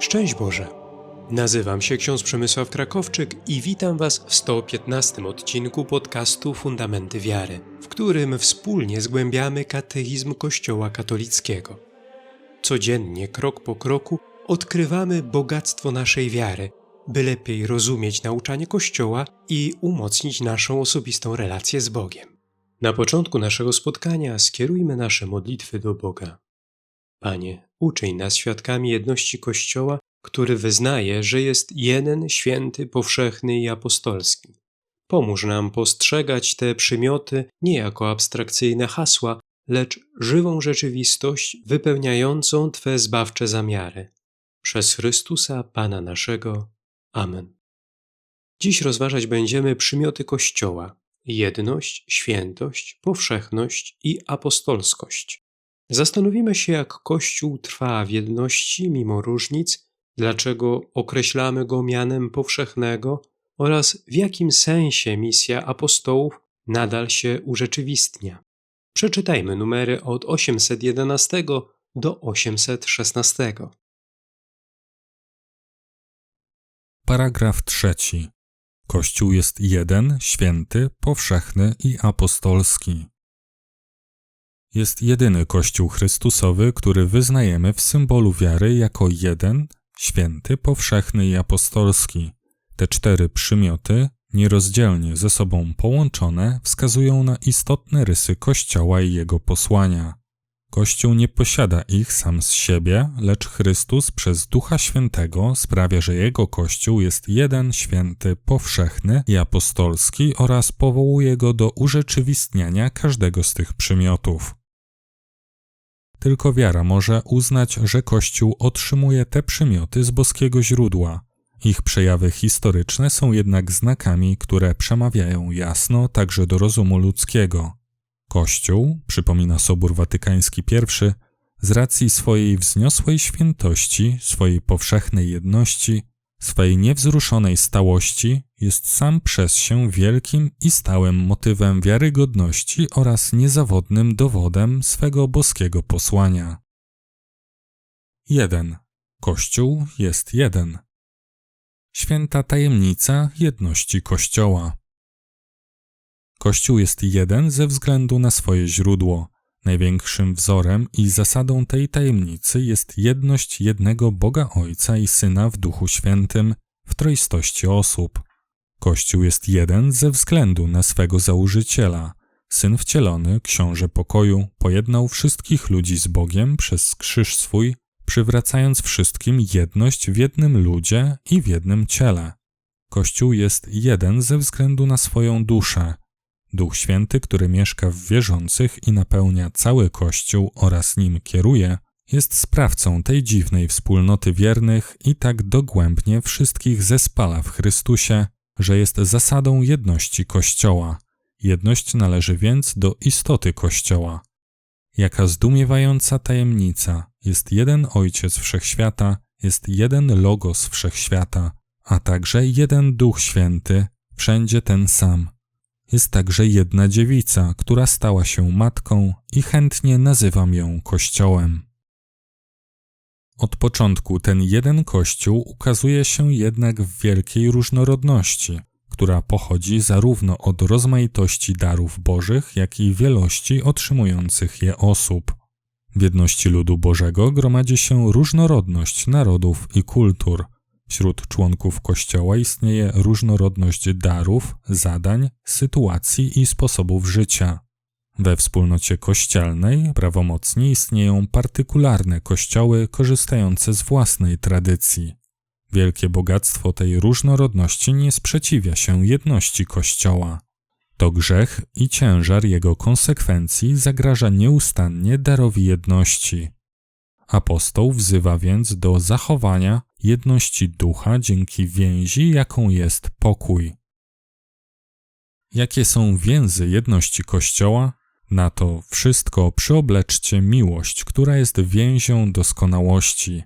Szczęść Boże! Nazywam się ksiądz Przemysław Krakowczyk i witam Was w 115 odcinku podcastu Fundamenty Wiary, w którym wspólnie zgłębiamy katechizm Kościoła katolickiego. Codziennie, krok po kroku, odkrywamy bogactwo naszej wiary, by lepiej rozumieć nauczanie Kościoła i umocnić naszą osobistą relację z Bogiem. Na początku naszego spotkania skierujmy nasze modlitwy do Boga. Panie, uczyń nas świadkami jedności Kościoła, który wyznaje, że jest jeden święty, powszechny i apostolski. Pomóż nam postrzegać te przymioty nie jako abstrakcyjne hasła, lecz żywą rzeczywistość wypełniającą Twe zbawcze zamiary. Przez Chrystusa, Pana naszego. Amen. Dziś rozważać będziemy przymioty Kościoła: jedność, świętość, powszechność i apostolskość. Zastanowimy się, jak Kościół trwa w jedności mimo różnic, dlaczego określamy go mianem powszechnego oraz w jakim sensie misja apostołów nadal się urzeczywistnia. Przeczytajmy numery od 811 do 816. Paragraf trzeci. Kościół jest jeden, święty, powszechny i apostolski. Jest jedyny Kościół Chrystusowy, który wyznajemy w symbolu wiary jako jeden, święty, powszechny i apostolski. Te cztery przymioty, nierozdzielnie ze sobą połączone, wskazują na istotne rysy Kościoła i jego posłania. Kościół nie posiada ich sam z siebie, lecz Chrystus przez Ducha Świętego sprawia, że Jego Kościół jest jeden, święty, powszechny i apostolski oraz powołuje go do urzeczywistniania każdego z tych przymiotów. Tylko wiara może uznać, że Kościół otrzymuje te przymioty z boskiego źródła. Ich przejawy historyczne są jednak znakami, które przemawiają jasno także do rozumu ludzkiego. Kościół, przypomina Sobór Watykański I, z racji swojej wzniosłej świętości, swojej powszechnej jedności, swej niewzruszonej stałości, jest sam przez się wielkim i stałym motywem wiarygodności oraz niezawodnym dowodem swego boskiego posłania. 1. Kościół jest jeden. Święta tajemnica jedności Kościoła. Kościół jest jeden ze względu na swoje źródło. Największym wzorem i zasadą tej tajemnicy jest jedność jednego Boga Ojca i Syna w Duchu Świętym w troistości osób. Kościół jest jeden ze względu na swego założyciela. Syn wcielony, książę pokoju, pojednał wszystkich ludzi z Bogiem przez krzyż swój, przywracając wszystkim jedność w jednym ludzie i w jednym ciele. Kościół jest jeden ze względu na swoją duszę, Duch Święty, który mieszka w wierzących i napełnia cały Kościół oraz nim kieruje, jest sprawcą tej dziwnej wspólnoty wiernych i tak dogłębnie wszystkich zespala w Chrystusie, że jest zasadą jedności Kościoła. Jedność należy więc do istoty Kościoła. Jaka zdumiewająca tajemnica, jest jeden Ojciec Wszechświata, jest jeden Logos Wszechświata, a także jeden Duch Święty, wszędzie ten sam – jest także jedna dziewica, która stała się matką i chętnie nazywam ją Kościołem. Od początku ten jeden Kościół ukazuje się jednak w wielkiej różnorodności, która pochodzi zarówno od rozmaitości darów Bożych, jak i wielości otrzymujących je osób. W jedności ludu Bożego gromadzi się różnorodność narodów i kultur – Wśród członków Kościoła istnieje różnorodność darów, zadań, sytuacji i sposobów życia. We wspólnocie kościelnej prawomocnie istnieją partykularne kościoły korzystające z własnej tradycji. Wielkie bogactwo tej różnorodności nie sprzeciwia się jedności Kościoła. To grzech i ciężar jego konsekwencji zagraża nieustannie darowi jedności. Apostoł wzywa więc do zachowania jedności ducha dzięki więzi, jaką jest pokój. Jakie są więzy jedności Kościoła? Na to wszystko przyobleczcie miłość, która jest więzią doskonałości.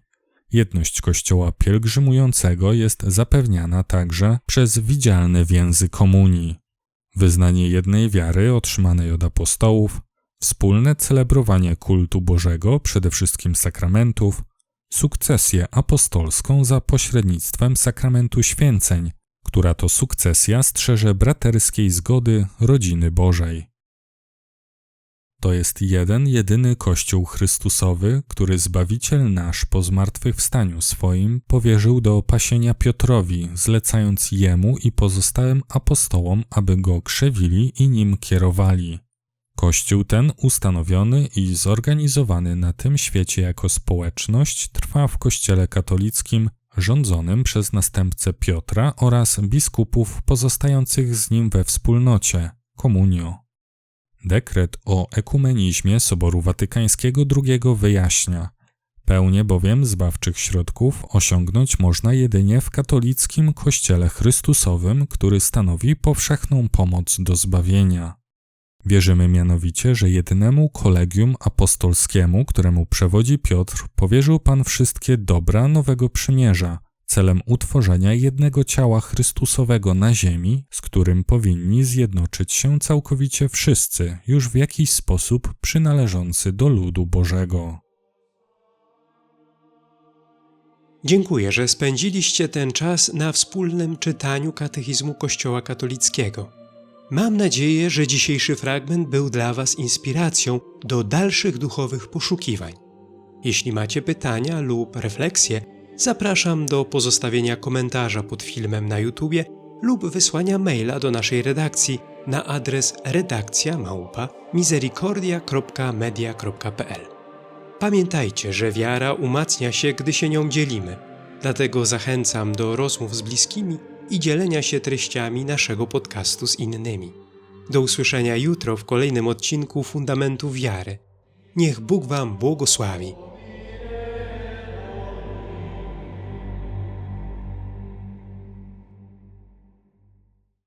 Jedność Kościoła pielgrzymującego jest zapewniana także przez widzialne więzy komunii. Wyznanie jednej wiary otrzymanej od apostołów, wspólne celebrowanie kultu Bożego, przede wszystkim sakramentów, sukcesję apostolską za pośrednictwem sakramentu święceń, która to sukcesja strzeże braterskiej zgody rodziny Bożej. To jest jeden, jedyny Kościół Chrystusowy, który Zbawiciel nasz po zmartwychwstaniu swoim powierzył do pasienia Piotrowi, zlecając jemu i pozostałym apostołom, aby go krzewili i nim kierowali. Kościół ten, ustanowiony i zorganizowany na tym świecie jako społeczność, trwa w Kościele katolickim rządzonym przez następcę Piotra oraz biskupów pozostających z nim we wspólnocie komunio. Dekret o ekumenizmie Soboru Watykańskiego II wyjaśnia, pełnię bowiem zbawczych środków osiągnąć można jedynie w katolickim Kościele Chrystusowym, który stanowi powszechną pomoc do zbawienia. Wierzymy mianowicie, że jednemu kolegium apostolskiemu, któremu przewodzi Piotr, powierzył Pan wszystkie dobra nowego przymierza, celem utworzenia jednego ciała Chrystusowego na ziemi, z którym powinni zjednoczyć się całkowicie wszyscy, już w jakiś sposób przynależący do ludu Bożego. Dziękuję, że spędziliście ten czas na wspólnym czytaniu katechizmu Kościoła katolickiego. Mam nadzieję, że dzisiejszy fragment był dla Was inspiracją do dalszych duchowych poszukiwań. Jeśli macie pytania lub refleksje, zapraszam do pozostawienia komentarza pod filmem na YouTube lub wysłania maila do naszej redakcji na adres redakcja małpa. Pamiętajcie, że wiara umacnia się, gdy się nią dzielimy. Dlatego zachęcam do rozmów z bliskimi i dzielenia się treściami naszego podcastu z innymi. Do usłyszenia jutro w kolejnym odcinku Fundamentu Wiary. Niech Bóg Wam błogosławi.